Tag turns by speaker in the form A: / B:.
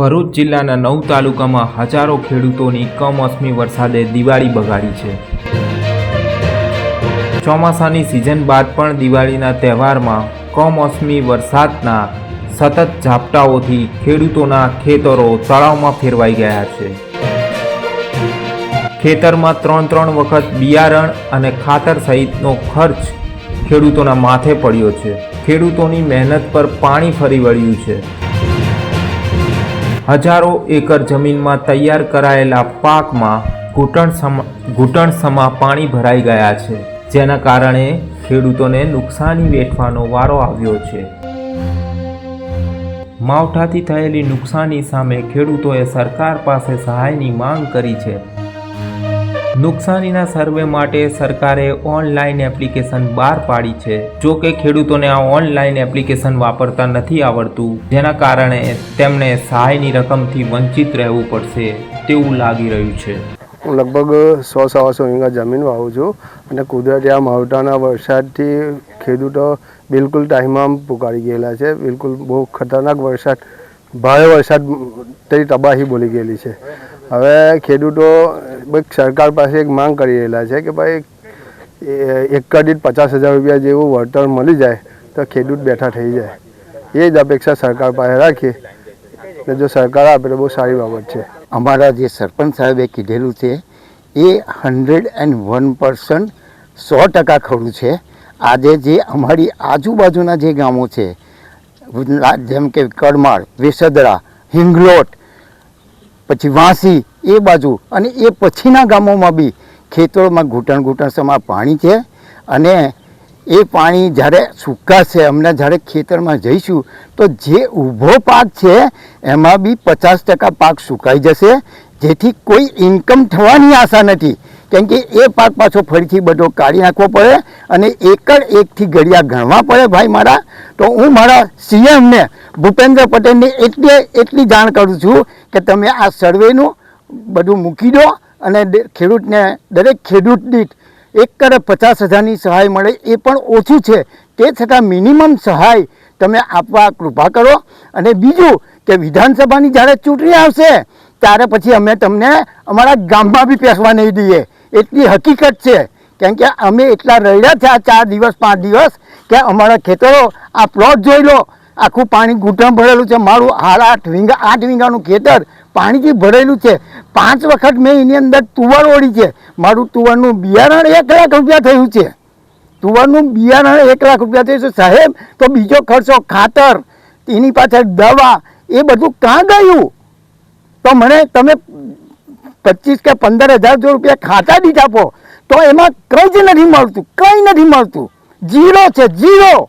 A: ભરૂચ જિલ્લાના નવ તાલુકામાં હજારો ખેડૂતોની કમોસમી વરસાદે દિવાળી બગાડી છે. ચોમાસાની સિઝન બાદ પણ દિવાળીના તહેવારમાં કમોસમી વરસાદના સતત ઝાપટાઓથી ખેડૂતોના ખેતરો તળાવમાં ફેરવાઈ ગયા છે. ખેતરમાં ત્રણ ત્રણ વખત બિયારણ અને ખાતર સહિતનો ખર્ચ ખેડૂતોના માથે પડ્યો છે. ખેડૂતોની મહેનત પર પાણી ફરી વળ્યું છે. હજારો એકર જમીનમાં તૈયાર કરાયેલા પાકમાં ઘૂંટણ સમા ઘૂંટણ સમા પાણી ભરાઈ ગયા છે. જેના કારણે ખેડૂતોને નુકસાની વેઠવાનો વારો આવ્યો છે. માવઠાથી થયેલી નુકસાની સામે ખેડૂતોએ સરકાર પાસે સહાયની માંગ કરી છે. નુકસાનીના સર્વે માટે સરકારે ઓનલાઈન એપ્લિકેશન બહાર પાડી છે. જો કે ખેડૂતોને આ ઓનલાઈન એપ્લિકેશન વાપરતા નથી આવડતું. જેના કારણે તેમને સહાયની રકમથી વંચિત રહેવું પડશે તેવું લાગી રહ્યું છે.
B: હું લગભગ સો સવાસો વીઘા જમીન વાવું છું અને કુદરતી આ માવઠાના વરસાદથી ખેડૂતો બિલકુલ ટાઈમમાં પુકારી ગયેલા છે. બિલકુલ બહુ ખતરનાક વરસાદ, ભારે વરસાદ તબાહી બોલી ગયેલી છે. હવે ખેડૂતો સરકાર પાસે એક માંગ કરી રહેલા છે કે ભાઈ એક દીઠ પચાસ હજાર રૂપિયા જેવું વળતર મળી જાય તો ખેડૂત બેઠા થઈ જાય. એ જ અપેક્ષા સરકાર પાસે રાખીએ. ને જો સરકાર આપે તો બહુ સારી બાબત છે.
C: અમારા જે સરપંચ સાહેબે કીધેલું છે, એ હંડ્રેડ એન્ડ વન પર્સન્ટ સો ટકા ખરું છે. આજે જે અમારી આજુબાજુના જે ગામો છે, જેમ કે કરમાળ, વેસદરા, હિંગલોટ, પછી વાંસી એ બાજુ અને એ પછીના ગામોમાં બી ખેતરોમાં ઘૂંટણ ઘૂંટણ સમા પાણી છે. અને એ પાણી જ્યારે સુકાશે અમને જ્યારે ખેતરમાં જઈશું, તો જે ઊભો પાક છે, એમાં બી પચાસ ટકા પાક સુકાઈ જશે. જેથી કોઈ ઇન્કમ થવાની આશા નથી. કેમ કે એ પાક પાછો ફરીથી બધો કાઢી નાખવો પડે અને એકડ એકથી ઘડિયા ગણવા પડે ભાઈ મારા. તો હું મારા સીએમને ભૂપેન્દ્ર પટેલને એટલે, એટલી જાણ કરું છું કે તમે આ સર્વેનું બધું મૂકી દો અને ખેડૂતને દરેક ખેડૂત દીઠ એક કરે પચાસ હજારની સહાય મળે એ પણ ઓછું છે. તે છતાં મિનિમમ સહાય તમે આપવા કૃપા કરો. અને બીજું કે વિધાનસભાની જ્યારે ચૂંટણી આવશે, ત્યારે પછી અમે તમને અમારા ગામમાં બી પેસવા નહીં દઈએ. એટલી હકીકત છે. કેમ કે અમે એટલા રડ્યા છે આ ચાર દિવસ, પાંચ દિવસ, કે અમારા ખેતરો આ પ્લોટ જોઈ લો. આખું પાણી ઘૂંટણ ભરેલું છે. મારું હાલ આઠ વીંગા આઠ વીંગાનું ખેતર પાણીથી ભરેલું છે. પાંચ વખત મેં એની અંદર તુવર ઓળી છે. મારું તુવરનું બિયારણ એક લાખ રૂપિયા થયું છે. તુવરનું બિયારણ એક લાખ રૂપિયા થયું છે. સાહેબ, તો બીજો ખર્ચો ખાતર, એની પાછળ દવા, એ બધું કાં ગયું? તો મને તમે પચીસ કે પંદર હજાર જો રૂપિયા ખાતા દીઠ આપો, તો એમાં કંઈ જ નથી મળતું, કંઈ નથી મળતું. જીરો છે જીરો